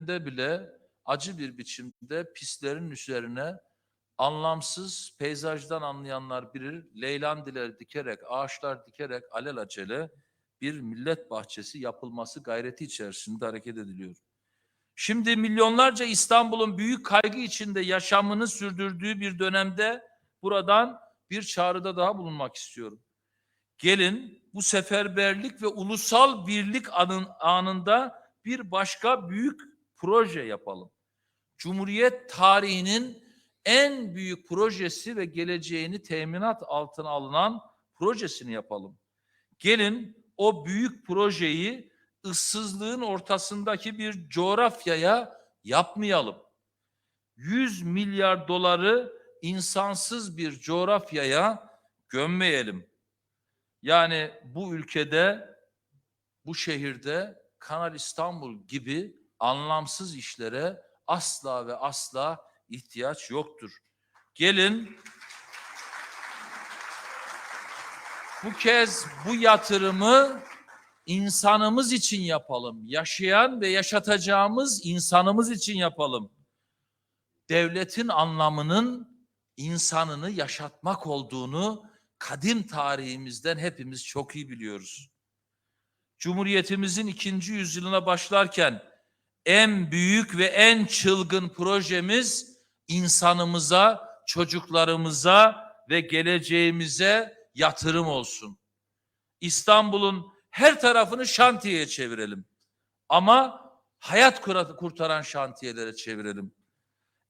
de bile acı bir biçimde pislerin üzerine anlamsız peyzajdan anlayanlar bilir leylandiler dikerek, ağaçlar dikerek alelacele bir millet bahçesi yapılması gayreti içerisinde hareket ediliyor. Şimdi milyonlarca İstanbul'un büyük kaygı içinde yaşamını sürdürdüğü bir dönemde buradan bir çağrıda daha bulunmak istiyorum. Gelin bu seferberlik ve ulusal birlik anın, anında bir başka büyük proje yapalım. Cumhuriyet tarihinin en büyük projesi ve geleceğini teminat altına alınan projesini yapalım. Gelin o büyük projeyi ıssızlığın ortasındaki bir coğrafyaya yapmayalım. 100 milyar doları insansız bir coğrafyaya gömmeyelim. Yani bu ülkede, bu şehirde Kanal İstanbul gibi anlamsız işlere asla ve asla ihtiyaç yoktur. Gelin bu kez bu yatırımı insanımız için yapalım. Yaşayan ve yaşatacağımız insanımız için yapalım. Devletin anlamının insanını yaşatmak olduğunu kadim tarihimizden hepimiz çok iyi biliyoruz. Cumhuriyetimizin ikinci yüzyılına başlarken en büyük ve en çılgın projemiz insanımıza, çocuklarımıza ve geleceğimize yatırım olsun. İstanbul'un her tarafını şantiyeye çevirelim. Ama hayat kurtaran şantiyelere çevirelim.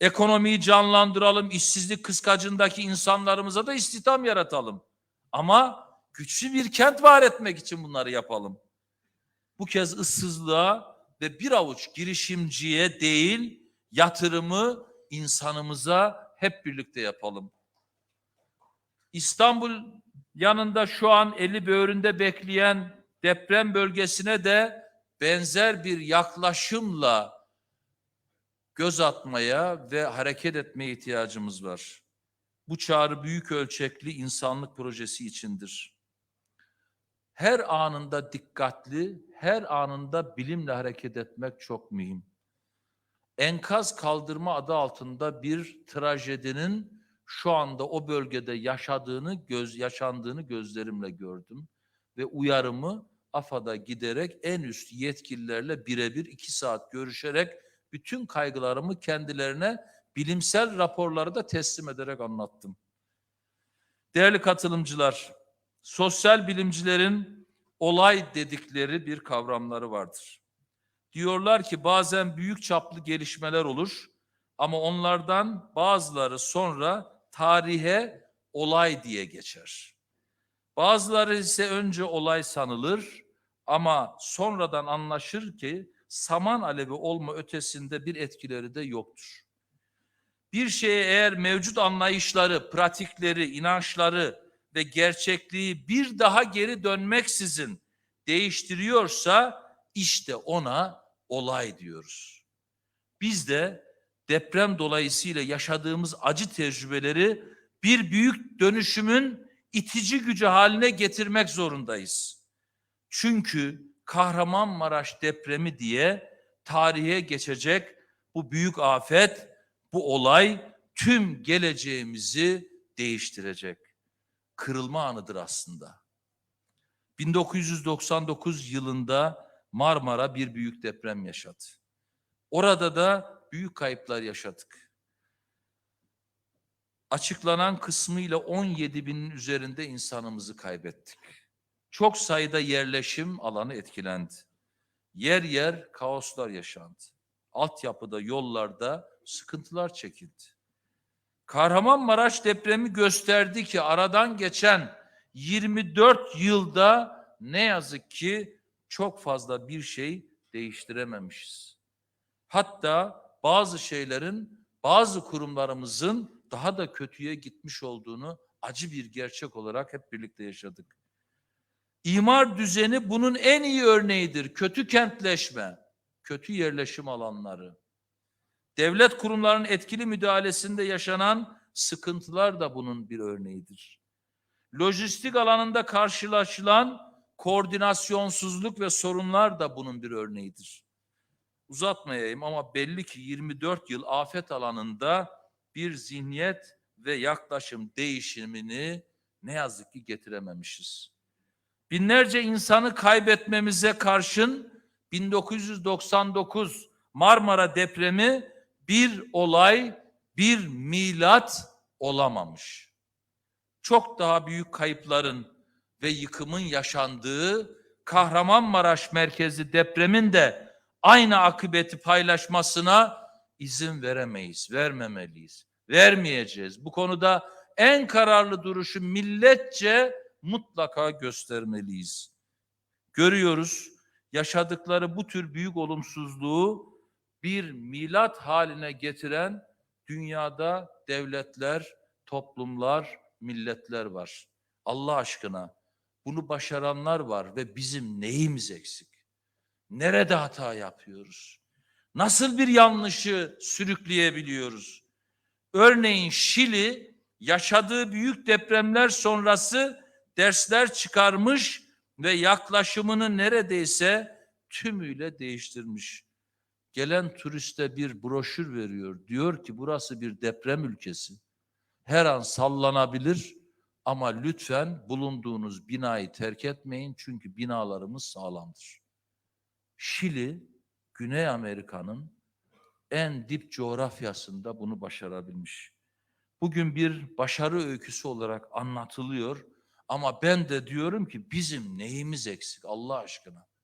Ekonomiyi canlandıralım, işsizlik kıskacındaki insanlarımıza da istihdam yaratalım. Ama güçlü bir kent var etmek için bunları yapalım. Bu kez ıssızlığa ve bir avuç girişimciye değil, yatırımı insanımıza hep birlikte yapalım. İstanbul yanında şu an eli böğründe bekleyen deprem bölgesine de benzer bir yaklaşımla göz atmaya ve hareket etmeye ihtiyacımız var. Bu çağrı büyük ölçekli insanlık projesi içindir. Her anında dikkatli, her anında bilimle hareket etmek çok mühim. Enkaz kaldırma adı altında bir trajedinin şu anda o bölgede yaşadığını göz yaşandığını gözlerimle gördüm ve uyarımı AFAD'a giderek en üst yetkililerle birebir iki saat görüşerek bütün kaygılarımı kendilerine bilimsel raporları da teslim ederek anlattım. Değerli katılımcılar, sosyal bilimcilerin olay dedikleri bir kavramları vardır. Diyorlar ki bazen büyük çaplı gelişmeler olur ama onlardan bazıları sonra tarihe olay diye geçer. Bazıları ise önce olay sanılır ama sonradan anlaşır ki saman alevi olma ötesinde bir etkileri de yoktur. Bir şeye eğer mevcut anlayışları, pratikleri, inançları ve gerçekliği bir daha geri dönmeksizin değiştiriyorsa işte ona olay diyoruz. Biz de deprem dolayısıyla yaşadığımız acı tecrübeleri bir büyük dönüşümün itici gücü haline getirmek zorundayız. Çünkü Kahramanmaraş depremi diye tarihe geçecek bu büyük afet, bu olay tüm geleceğimizi değiştirecek. Kırılma anıdır aslında. 1999 yılında Marmara bir büyük deprem yaşadı. Orada da büyük kayıplar yaşadık. Açıklanan kısmıyla 17 binin üzerinde insanımızı kaybettik. Çok sayıda yerleşim alanı etkilendi. Yer yer kaoslar yaşandı. Altyapıda, yollarda sıkıntılar çekildi. Kahramanmaraş depremi gösterdi ki aradan geçen 24 yılda ne yazık ki çok fazla bir şey değiştirememişiz. Hatta bazı şeylerin, bazı kurumlarımızın daha da kötüye gitmiş olduğunu acı bir gerçek olarak hep birlikte yaşadık. İmar düzeni bunun en iyi örneğidir. Kötü kentleşme, kötü yerleşim alanları. Devlet kurumlarının etkili müdahalesinde yaşanan sıkıntılar da bunun bir örneğidir. Lojistik alanında karşılaşılan koordinasyonsuzluk ve sorunlar da bunun bir örneğidir. uzatmayayım ama belli ki 24 yıl afet alanında bir zihniyet ve yaklaşım değişimini ne yazık ki getirememişiz. Binlerce insanı kaybetmemize karşın 1999 Marmara depremi bir olay, bir milat olamamış. Çok daha büyük kayıpların ve yıkımın yaşandığı Kahramanmaraş merkezli depremin de aynı akıbeti paylaşmasına izin veremeyiz, vermemeliyiz, vermeyeceğiz. Bu konuda en kararlı duruşu milletçe mutlaka göstermeliyiz. Görüyoruz yaşadıkları bu tür büyük olumsuzluğu bir milat haline getiren dünyada devletler, toplumlar, milletler var. Allah aşkına bunu başaranlar var ve bizim neyimiz eksik? Nerede hata yapıyoruz? Nasıl bir yanlışı sürükleyebiliyoruz? Örneğin Şili yaşadığı büyük depremler sonrası dersler çıkarmış ve yaklaşımını neredeyse tümüyle değiştirmiş. Gelen turiste bir broşür veriyor. Diyor ki burası bir deprem ülkesi. Her an sallanabilir ama lütfen bulunduğunuz binayı terk etmeyin çünkü binalarımız sağlamdır. Şili, Güney Amerika'nın en dip coğrafyasında bunu başarabilmiş. Bugün bir başarı öyküsü olarak anlatılıyor ama ben de diyorum ki bizim neyimiz eksik Allah aşkına?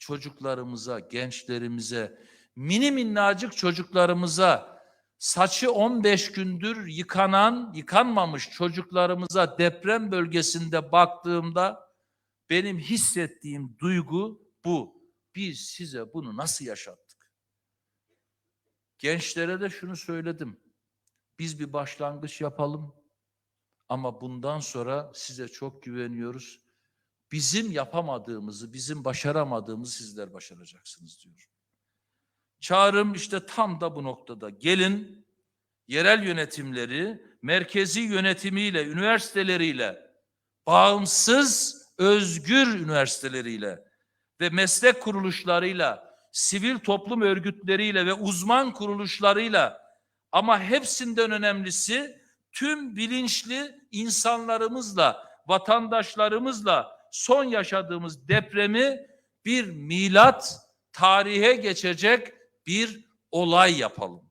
Çocuklarımıza, gençlerimize, mini minnacık çocuklarımıza, saçı 15 gündür yıkanan, yıkanmamış çocuklarımıza deprem bölgesinde baktığımda benim hissettiğim duygu bu. Biz size bunu nasıl yaşattık? Gençlere de şunu söyledim. Biz bir başlangıç yapalım. Ama bundan sonra size çok güveniyoruz. Bizim yapamadığımızı, bizim başaramadığımızı sizler başaracaksınız diyor. Çağrım işte tam da bu noktada. Gelin yerel yönetimleri merkezi yönetimiyle, üniversiteleriyle, bağımsız, özgür üniversiteleriyle ve meslek kuruluşlarıyla, sivil toplum örgütleriyle ve uzman kuruluşlarıyla ama hepsinden önemlisi tüm bilinçli insanlarımızla, vatandaşlarımızla son yaşadığımız depremi bir milat, tarihe geçecek bir olay yapalım.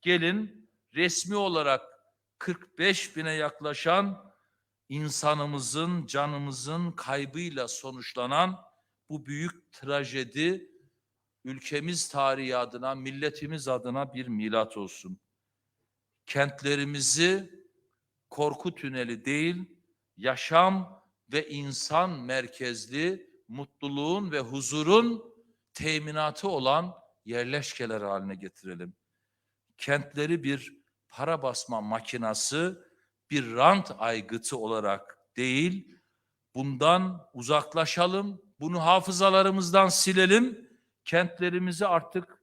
Gelin resmi olarak 45 bine yaklaşan insanımızın, canımızın kaybıyla sonuçlanan bu büyük trajedi ülkemiz tarihi adına, milletimiz adına bir milat olsun. Kentlerimizi korku tüneli değil, yaşam ve insan merkezli mutluluğun ve huzurun teminatı olan yerleşkeler haline getirelim. Kentleri bir para basma makinası, bir rant aygıtı olarak değil, bundan uzaklaşalım, bunu hafızalarımızdan silelim, kentlerimizi artık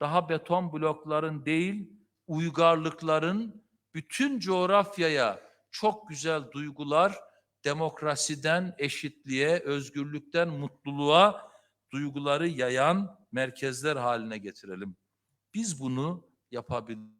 daha beton blokların değil, uygarlıkların bütün coğrafyaya çok güzel duygular, demokrasiden eşitliğe, özgürlükten mutluluğa duyguları yayan merkezler haline getirelim. Biz bunu yapabiliriz.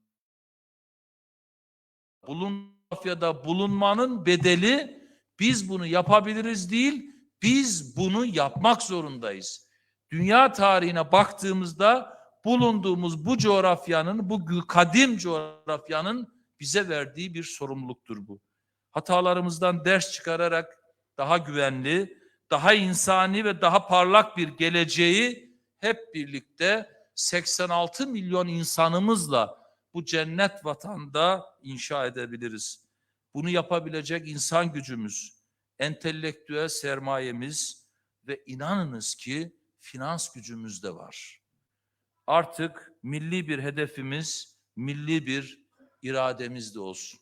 Bulun coğrafyada bulunmanın bedeli biz bunu yapabiliriz değil, biz bunu yapmak zorundayız. Dünya tarihine baktığımızda bulunduğumuz bu coğrafyanın, bu kadim coğrafyanın bize verdiği bir sorumluluktur bu. Hatalarımızdan ders çıkararak daha güvenli, daha insani ve daha parlak bir geleceği hep birlikte 86 milyon insanımızla bu cennet vatanda inşa edebiliriz. Bunu yapabilecek insan gücümüz, entelektüel sermayemiz ve inanınız ki finans gücümüz de var. Artık milli bir hedefimiz, milli bir irademiz de olsun.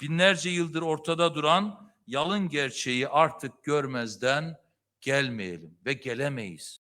Binlerce yıldır ortada duran yalın gerçeği artık görmezden gelmeyelim ve gelemeyiz.